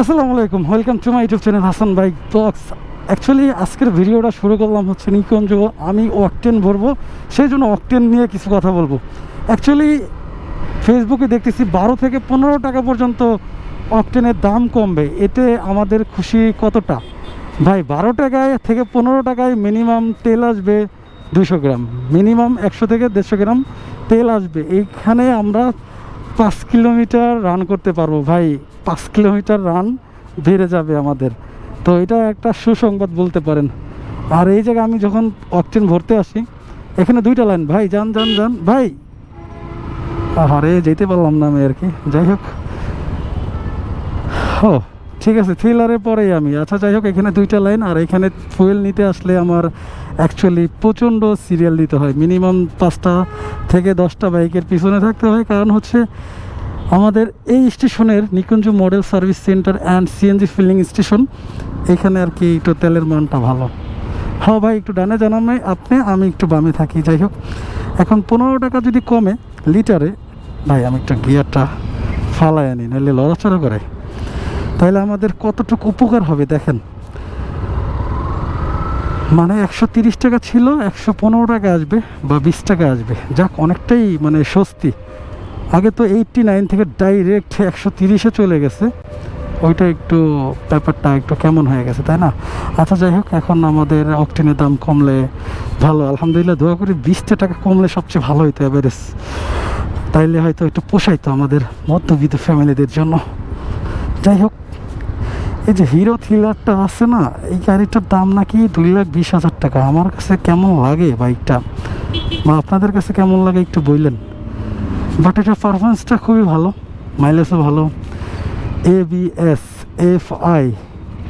আসসালামু আলাইকুম welcome to my YouTube channel Hasan bike vlogs actually আজকের ভিডিওটা শুরু করলাম হচ্ছে নিকঞ্জ আমি অকটেন ভরবো সেই জন্য অকটেন নিয়ে কিছু কথা বলব। অ্যাকচুয়ালি ফেসবুকে দেখতেছি বারো থেকে পনেরো টাকা পর্যন্ত অকটেনের দাম কমবে। এতে আমাদের খুশি কতটা? ভাই, বারো টাকায় থেকে পনেরো টাকায় মিনিমাম তেল আসবে দুশো গ্রাম। মিনিমাম একশো থেকে দেড়শো গ্রাম তেল আসবে। এইখানে আমরা পাঁচ কিলোমিটার রান করতে পারব। ভাই, পাঁচ কিলোমিটার রান বেড়ে যাবে আমাদের। তো এটা একটা সুসংবাদ বলতে পারেন। আর এই জায়গায় আমি যখন অকটেন ভরতে আসি, এখানে দুইটা লাইন, ভাই, যান যান যান, ভাই! আরে যেতে পারলাম না আমি আর কি। যাই হোক। ও ঠিক আছে থ্রিলারের পরেই আমি। আচ্ছা যাই হোক, এখানে দুইটা লাইন আর এখানে ফুয়েল নিতে আসলে আমার অ্যাকচুয়ালি প্রচণ্ড সিরিয়াল দিতে হয়। মিনিমাম পাঁচটা থেকে দশটা বাইকের পিছনে থাকতে হয়। কারণ হচ্ছে আমাদের এই স্টেশনের Nikunja model service centre and CNG filling station, এখানে আর কি একটু তেলের মানটা ভালো। হ্যাঁ ভাই, একটু ডানে জানামে আপনি, আমি একটু বামে থাকি। যাই হোক, এখন পনেরো টাকা যদি কমে লিটারে, ভাই, আমি একটু গিয়ারটা ফালাই আনি নাহলে লড়াচড়া করে। তাহলে আমাদের কতটুকু উপকার হবে দেখেন? মানে একশো তিরিশ টাকা ছিল, একশো পনেরো টাকা আসবে বা বিশ টাকা আসবে। যাক, অনেকটাই মানে স্বস্তি। আগে তো এইটটি নাইন থেকে ডাইরেক্ট একশো তিরিশে চলে গেছে। ওইটা একটু ব্যাপারটা একটু কেমন হয়ে গেছে, তাই না? আচ্ছা যাই হোক, এখন আমাদের অকটেনের দাম কমলে ভালো। আলহামদুলিল্লাহ, দোয়া করি বিশটা টাকা কমলে সবচেয়ে ভালো হইতো এভারেজ তাইলে হয়তো একটু পোষাইতো আমাদের মধ্যবিত্ত ফ্যামিলিদের জন্য। যাই হোক, এই যে হিরো থ্রিলারটা আছে না, এই গাড়িটার দাম নাকি দুই লাখ বিশ হাজার টাকা। আমার কাছে কেমন লাগে বাইকটা? বা আপনাদের কাছে কেমন লাগে একটু বললেন। বাট এটা পারফরমেন্সটা খুবই ভালো মাইলেজও ভালো। A B S F I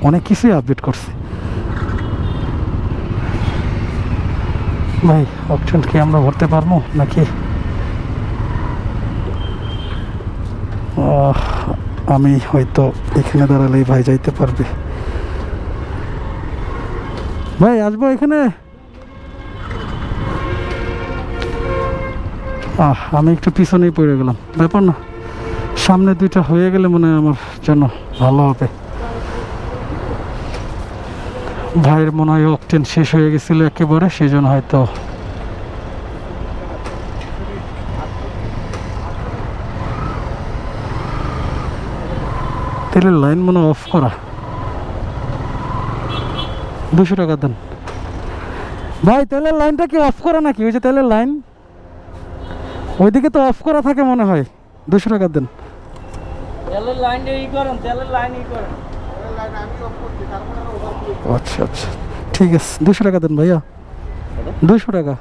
অনেক কিছুই আপডেট করছে। ভাই অপশন কি আমরা ভরতে পারব নাকি? আমি হয়তো এখানে দাঁড়ালেই ভাই যাইতে পারবে। ভাই, আসব এখানে? আহ, আমি একটু পিছনেই পড়ে গেলাম। ব্যাপার না, সামনে দুইটা হয়ে গেলে মনে হয় আমার জন্য ভালো হবে। ভাইয়ের মনে হয় অকটেন শেষ হয়ে গেছিল একেবারে সেই জন্য হয়তো তেলের লাইন মনে অফ করা। দুশো টাকা দেন। ভাই তেলের লাইনটা কি অফ করা নাকি? ওই যে তেলের লাইন। ওইদিকে তো অফ করা থাকে মনে হয়। দুশো টাকা দেন। আচ্ছা আচ্ছা। ঠিক আছে দুশো টাকা দেন ভাইয়া। দুশো টাকা।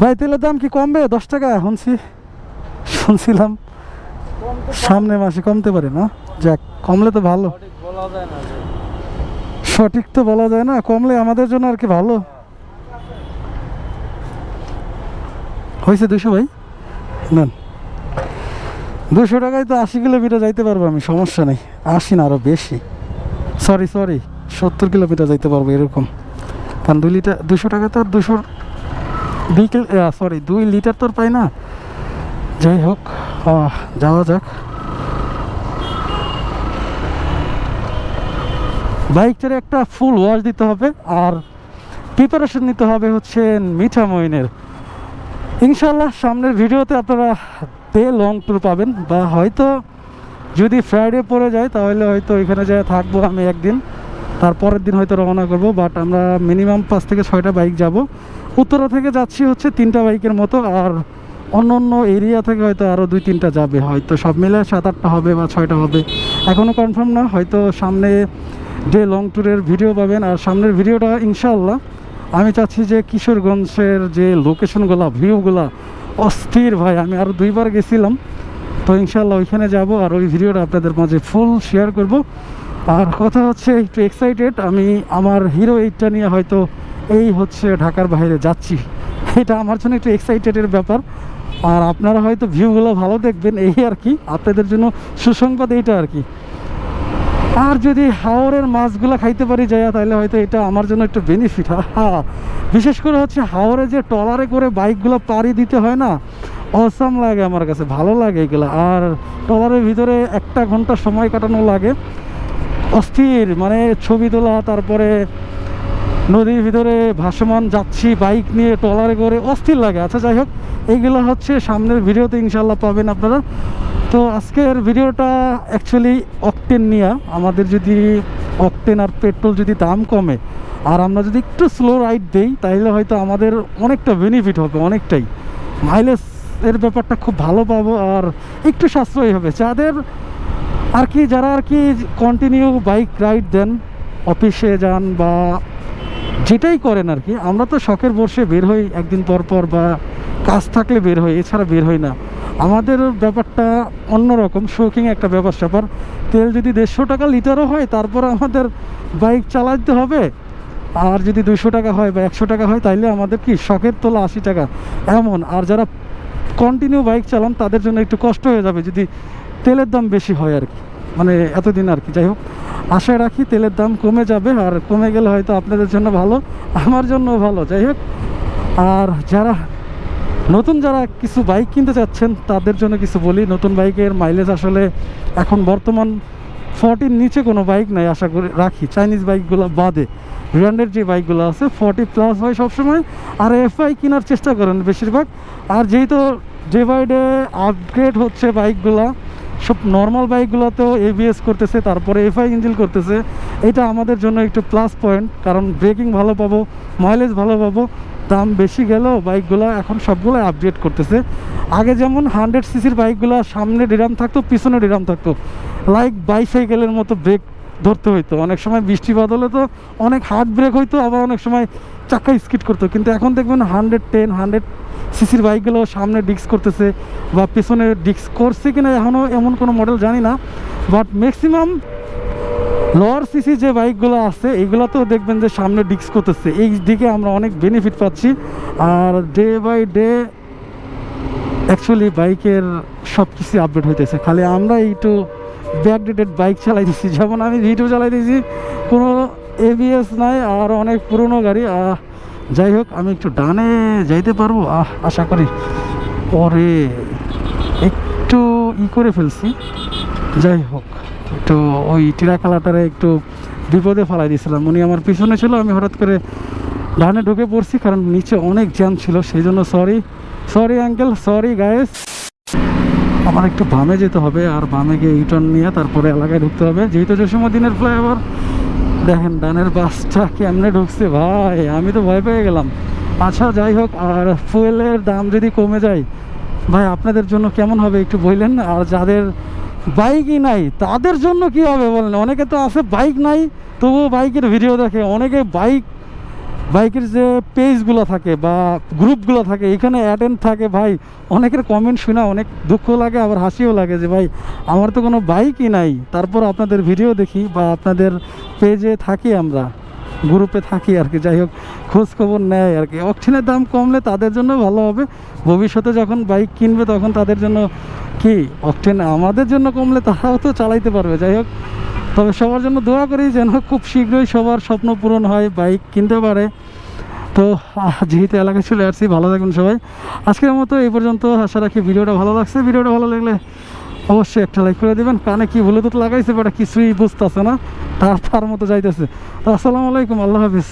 ভাই তেলের দাম কি কমবে? দশ টাকা শুনছি। শুনছিলাম। সামনে মাসে কমতে পারে না? যাক কমলে তো ভালো। সঠিক তো বলা যায় না কমলে আমাদের জন্য আর কি ভালো। হয়েছে দুশো ভাই? নেন। দুশো টাকায় তো আশি কিলোমিটার যাইতে পারব আমি সমস্যা নেই। আশি না আরও বেশি। সরি সরি সত্তর কিলোমিটার যাইতে পারব এরকম। কারণ দুই লিটার দুশো টাকা তো আর দুশো দুই সরি দুই লিটার তো পাই না। যাই হোক। যাওয়া যাক। বাইকটার একটা ফুল ওয়াশ দিতে হবে আর প্রিপারেশন নিতে হবে হচ্ছে মিঠা মইনের ইনশাল্লাহ সামনের ভিডিওতে আপনারা ডে লং ট্যুর পাবেন বা হয়তো যদি ফ্রাইডে পড়ে যায় তাহলে হয়তো এখানে যায় থাকব আমি একদিন। তারপরের দিন হয়তো রওনা করব বাট আমরা মিনিমাম পাঁচ থেকে ছয়টা বাইক যাব। উত্তরা থেকে যাচ্ছি হচ্ছে তিনটা বাইকের মতো আর অন্য অন্য এরিয়া থেকে হয়তো আরও দুই তিনটা যাবে, হয়তো সব মিলে সাত আটটা হবে বা ছয়টা হবে। এখনও কনফার্ম না, হয়তো সামনে যে লং ট্যুরের ভিডিও পাবেন, আর সামনের ভিডিওটা ইনশাল্লাহ আমি চাচ্ছি যে কিশোরগঞ্জের যে লোকেশনগুলো ভিউগুলো অস্থির ভাই, আমি আরও দুইবার গেছিলাম। তো ইনশাল্লাহ ওইখানে যাব আর ওই ভিডিওটা আপনাদের মাঝে ফুল শেয়ার করব। আর কথা হচ্ছে, একটু এক্সাইটেড আমি আমার হিরো এইটটা নিয়ে হয়তো এই হচ্ছে ঢাকার বাইরে যাচ্ছি। এটা আমার জন্য একটু এক্সাইটেডের ব্যাপার। আর আপনারা হয়তো ভিউগুলো ভালো দেখবেন, এই আর কি। আপনাদের জন্য সুসংবাদ এইটা আর কি। আর যদি হাওরের মাছগুলো খাইতে পারি যায় তাহলে হয়তো এটা আমার জন্য একটু বেনিফিট হ্যাঁ বিশেষ করে হচ্ছে হাওরে যে ট্রলারে করে বাইকগুলো পাড়ি দিতে হয় না অসাম লাগে আমার কাছে, ভালো লাগে এগুলো। আর ট্রলারের ভিতরে একটা ঘণ্টা সময় কাটানো লাগে। অস্থির মানে ছবি তোলা, তারপরে নদীর ভিতরে ভাসমান যাচ্ছি, বাইক নিয়ে ট্রলারে করে, অস্থির লাগে। আচ্ছা যাই হোক, এইগুলো হচ্ছে সামনের ভিডিওতে ইনশাল্লাহ পাবেন আপনারা। তো আজকের ভিডিওটা অ্যাকচুয়ালি অকটেন নিয়ে, আমাদের যদি অকটেন আর পেট্রোল যদি দাম কমে, আর আমরা যদি একটু স্লো রাইড দেই তাহলে হয়তো আমাদের অনেকটা বেনিফিট হবে, অনেকটাই। মাইলেজ এর ব্যাপারটা খুব ভালো পাবো, আর একটু সাশ্রয়ী হবে। যাদের আর কি, যারা আর কি কন্টিনিউ বাইক রাইড দেন অফিসে যান বা যেটাই করেন আর কি, আমরা তো শখের বর্ষে বের হই, একদিন পর পর বা কাজ থাকলে বের হই, এছাড়া বের হই না। আমাদের ব্যাপারটা অন্যরকম শৌখিং একটা ব্যাপার স্যাপার। তেল যদি দেড়শো টাকা লিটারও হয়, তারপর আমাদের বাইক চালাতে হবে। আর যদি দুশো টাকা হয় বা একশো টাকা হয়, তাইলে আমাদের কি, শখের তোলা আশি টাকা। এমন, আর যারা কন্টিনিউ বাইক চালান, তাদের জন্য একটু কষ্ট হয়ে যাবে যদি তেলের দাম বেশি হয় আর কি। মানে এতদিন আর কি, যাই হোক। আশা রাখি তেলের দাম কমে যাবে আর কমে গেলে হয়তো আপনাদের জন্য ভালো, আমার জন্য ভালো, যাই হোক। আর যারা নতুন যারা কিছু বাইক কিনতে চাচ্ছেন, তাদের জন্য কিছু বলি, নতুন বাইকের মাইলেজ আসলে এখন বর্তমান ফর্টির নিচে কোনো বাইক নাই, আশা করি, রাখি। চাইনিজ বাইকগুলো বাদে। ব্র্যান্ডের যে বাইকগুলো আছে ফর্টি প্লাস হয় সবসময়। আর এফআই কেনার চেষ্টা করেন বেশিরভাগ। আর যেহেতু ডে বাই ডে আপগ্রেড হচ্ছে বাইকগুলো সব নর্মাল বাইকগুলোতেও এবিএস করতেছে, তারপরে এফআই ইঞ্জিন করতেছে। এটা আমাদের জন্য একটু প্লাস পয়েন্ট কারণ ব্রেকিং ভালো পাবো মাইলেজ ভালো পাবো, দাম বেশি গেলেও বাইকগুলো এখন সবগুলো আপডেট করতেছে। আগে যেমন হান্ড্রেড সিসির বাইকগুলো সামনে ডিরাম থাকতো, পিছনে ডিরাম থাকতো। লাইক বাইসাইকেলের মতো ব্রেক ধরতে হইতো। অনেক সময় বৃষ্টি বাদলে তো অনেক হার্ড ব্রেক হইতো, আবার অনেক সময় চাক্কা স্কিড করতো। কিন্তু এখন দেখবেন হান্ড্রেড টেন হান্ড্রেড সিসির বাইকগুলো সামনে ডিস্ক করতেছে বা পেছনে ডিস্ক করছে কিনা এখনও এমন কোনো মডেল জানি না। বাট ম্যাক্সিমাম লোয়ার সিসি যে বাইকগুলো আছে, এগুলোতেও দেখবেন যে সামনে ডিস্ক করতেছে। এই দিকে আমরা অনেক বেনিফিট পাচ্ছি। আর ডে বাই ডে অ্যাকচুয়ালি বাইকের সব কিছু আপডেট হইতেছে। খালি আমরা একটু ব্যাকডেটেড বাইক চালাই চালাইতেছি। যেমন আমি ভিডিও চালাইতেছি, কোনো এবিএস নাই, আর অনেক পুরনো গাড়ি। যাই হোক, আমি একটু ডানে যাইতে পারব। আহ, আশা করি পরে একটু ই করে ফেলছি। যাই হোক, একটু ওই টিরা কালাটারে একটু বিপদে ফেলাই দিয়েছিলাম। উনি আমার পিছনে ছিল, আমি হঠাৎ করে ডানে ঢুকে পড়ছি, কারণ নিচে অনেক জ্যাম ছিল, সেই জন্য sorry sorry uncle sorry guys আমার একটু বামে যেতে হবে, আর বামে গিয়ে ইউটার্ন নিয়ে তারপরে এলাকায় ঢুকতে হবে। যেহেতু সময় দিনের ফ্লাইওভার দেখেন ডানের বাসটা কেমনে ঢুকছে ভাই, আমি তো ভয় পেয়ে গেলাম। আচ্ছা যাই হোক, আর ফুয়েলের দাম যদি কমে যায়, ভাই আপনাদের জন্য কেমন হবে একটু বললেন? আর যাদের বাইকই নাই, তাদের জন্য কি হবে বলেন? অনেকে তো আছে বাইক নাই, তবুও বাইকের ভিডিও দেখে, অনেকে বাইক বাইকের যে পেজগুলো থাকে বা গ্রুপগুলো থাকে, এখানে অ্যাটেন্ড থাকে, ভাই, অনেকের কমেন্ট শোনা অনেক দুঃখ লাগে, আবার হাসিও লাগে যে, ভাই, আমার তো কোনো বাইকই নাই। তারপর আপনাদের ভিডিও দেখি বা আপনাদের পেজে থাকি আমরা গ্রুপে থাকি আর কি। যাই হোক খোঁজ খবর নেয় আর কি। অকশনের দাম কমলে তাদের জন্য ভালো হবে। ভবিষ্যতে যখন বাইক কিনবে, তখন তাদের জন্য কি? অকটেন আমাদের জন্য কমলে তারাও তো চালাইতে পারবে। যাই হোক তবে সবার জন্য দোয়া করি যেন খুব শীঘ্রই সবার স্বপ্ন পূরণ হয়, বাইক কিনতে পারে। তো যেহেতু এলাকায় চলে আসছি, ভালো থাকবেন সবাই। আজকের মতো এই পর্যন্ত। আশা রাখি ভিডিওটা ভালো লাগছে। ভিডিওটা ভালো লাগলে অবশ্যই একটা লাইক করে দেবেন। কানে কি ব্লুটুথ লাগাইছে বাট কিছুই বুঝতেছে না। তার তার মতো যাইতেছে। আসসালামু আলাইকুম। আল্লাহ হাফিজ।